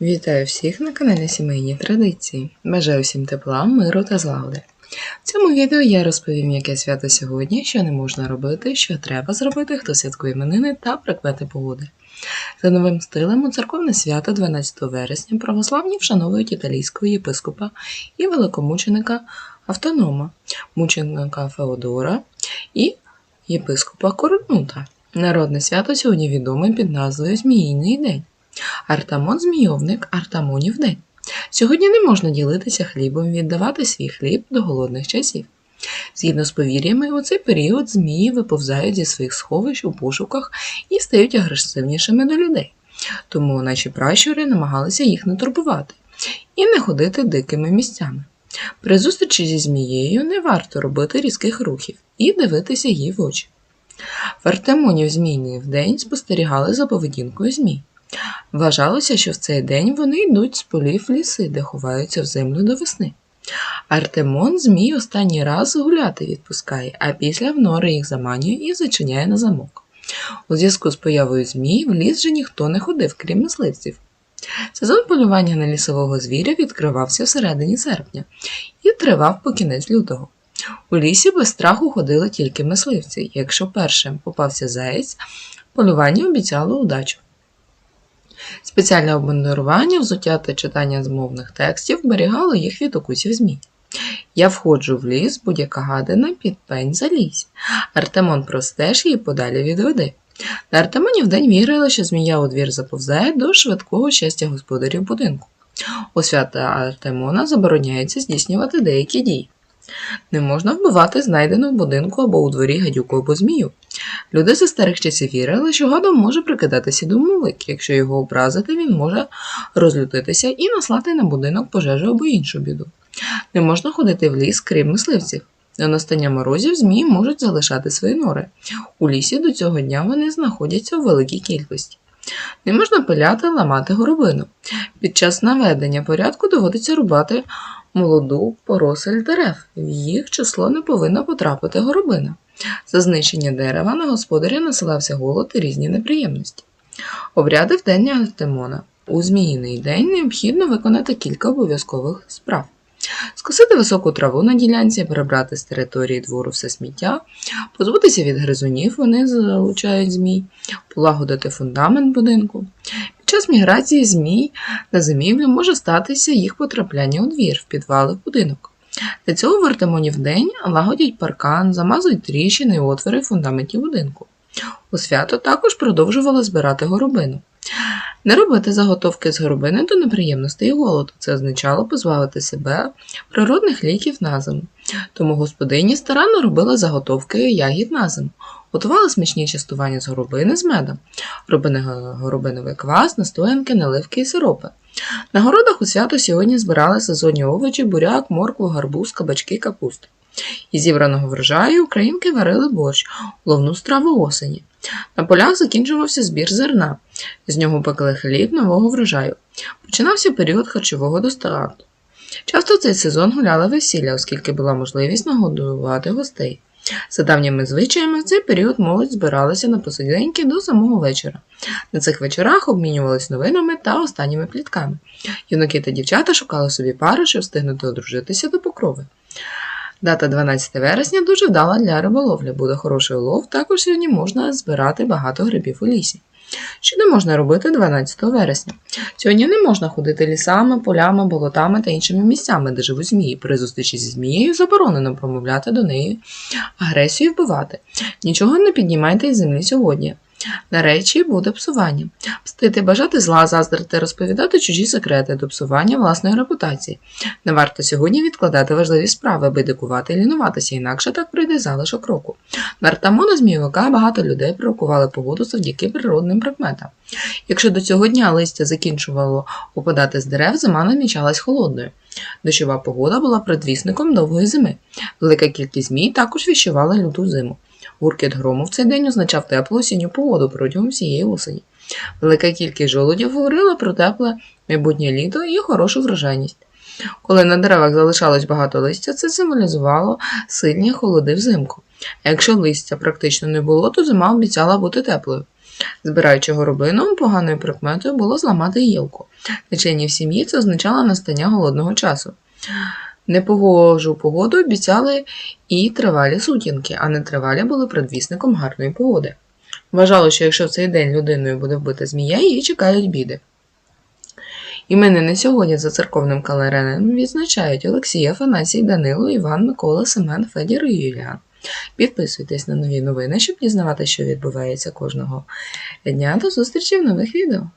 Вітаю всіх на каналі Сімейні Традиції. Бажаю всім тепла, миру та злагоди. В цьому відео я розповім, яке свято сьогодні, що не можна робити, що треба зробити, хто святкує іменини та прикмети погоди. За новим стилем у церковне свято 12 вересня православні вшановують італійського єпископа і великомученика Автонома, мученика Феодора і єпископа Корнута. Народне свято сьогодні відоме під назвою Зміїний день. Артамон змійовник, Артамонів день. Сьогодні не можна ділитися хлібом, віддавати свій хліб до голодних часів. Згідно з повір'ями, у цей період змії виповзають зі своїх сховищ у пошуках і стають агресивнішими до людей. Тому наші пращури намагалися їх не турбувати і не ходити дикими місцями. При зустрічі зі змією не варто робити різких рухів і дивитися їй в очі. В Артемоні в змійний день спостерігали за поведінкою змій. Вважалося, що в цей день вони йдуть з полів в ліси, де ховаються в землю до весни. Артемон змій останній раз гуляти відпускає, а після в нори їх заманює і зачиняє на замок. У зв'язку з появою змій в ліс же ніхто не ходив, крім мисливців. Сезон полювання на лісового звіря відкривався всередині серпня і тривав по кінець лютого. У лісі без страху ходили тільки мисливці. Якщо першим попався заєць, полювання обіцяло удачу. Спеціальне обмундирування, взуття та читання змовних текстів вберігало їх від укусів змій. Я входжу в ліс, будь-яка гадина під пень залізь. Артемон простеж її подалі відведи. На Артемоні вдень вірили, що змія у двір заповзає до швидкого щастя господарів будинку. У свята Артемона забороняється здійснювати деякі дії. Не можна вбивати знайдену в будинку або у дворі гадюку або змію. Люди за старих часів вірили, що гадом може прикидатися домовик. Якщо його образити, він може розлютитися і наслати на будинок пожежу або іншу біду. Не можна ходити в ліс, крім мисливців. До настання морозів змії можуть залишати свої нори. У лісі до цього дня вони знаходяться у великій кількості. Не можна пиляти, ламати горобину. Під час наведення порядку доводиться рубати молоду поросель дерев. В їх число не повинна потрапити горобина. За знищення дерева на господаря насилався голод і різні неприємності. Обряди в день Артемона. У Зміїний день необхідно виконати кілька обов'язкових справ. Скосити високу траву на ділянці, прибрати з території двору все сміття, позбутися від гризунів, вони залучають змій, полагодити фундамент будинку. Під час міграції змій на зимівлю може статися їх потрапляння у двір, в підвали в будинок. Для цього в Артемоні в день лагодять паркан, замазують тріщини і отвори в фундаменті будинку. У свято також продовжували збирати горобину. Не робити заготовки з горобини до неприємностей і голоду. Це означало позбавити себе природних ліків на зиму. Тому господині старанно робили заготовки ягід на зиму. Готували смачні частування з горобини з медом, робили горобиновий квас, настоянки, наливки і сиропи. На городах у свято сьогодні збирали сезонні овочі, буряк, моркву, гарбуз, кабачки, капусту. Із зібраного врожаю українки варили борщ, ловну страву осені. На полях закінчувався збір зерна, з нього пекли хліб нового врожаю. Починався період харчового достатку. Часто цей сезон гуляли весілля, оскільки була можливість нагодувати гостей. За давніми звичаями в цей період молодь збиралася на посиденьки до самого вечора. На цих вечорах обмінювались новинами та останніми плітками. Юнаки та дівчата шукали собі пари, щоб встигнути одружитися до покрови. Дата 12 вересня дуже вдала для риболовлі. Буде хороший улов, також сьогодні можна збирати багато грибів у лісі. Що не можна робити 12 вересня? Сьогодні не можна ходити лісами, полями, болотами та іншими місцями, де живуть змії. При зустрічі зі змією заборонено промовляти до неї агресію вбивати. Нічого не піднімайте із землі сьогодні. На речі буде псування. Пстити, бажати зла, заздрити, розповідати чужі секрети до псування власної репутації. Не варто сьогодні відкладати важливі справи, аби дикувати і лінуватися, інакше так прийде залишок року. На Артамона Змійовика багато людей пророкували погоду завдяки природним предметам. Якщо до цього дня листя закінчувало опадати з дерев, зима намічалась холодною. Дощова погода була предвісником довгої зими. Велика кількість змій також віщувала люту зиму. Гуркіт грому в цей день означав теплу осінню погоду протягом всієї осені. Велика кількість жолудів говорила про тепле майбутнє літо і хорошу врожайність. Коли на деревах залишалось багато листя, це символізувало сильні холоди взимку. Якщо листя практично не було, то зима обіцяла бути теплою. Збираючи горобину, поганою прикметою було зламати гілку. Течені в сім'ї це означало настання голодного часу. Непогожу погоду обіцяли і тривалі сутінки, а нетривалі були предвісником гарної погоди. Вважало, що якщо в цей день людиною буде вбита змія, її чекають біди. Іменини сьогодні за церковним календарем відзначають Олексій, Афанасій, Данило, Іван, Микола, Семен, Федір і Юліан. Підписуйтесь на нові новини, щоб дізнаватися, що відбувається кожного дня. До зустрічі в нових відео.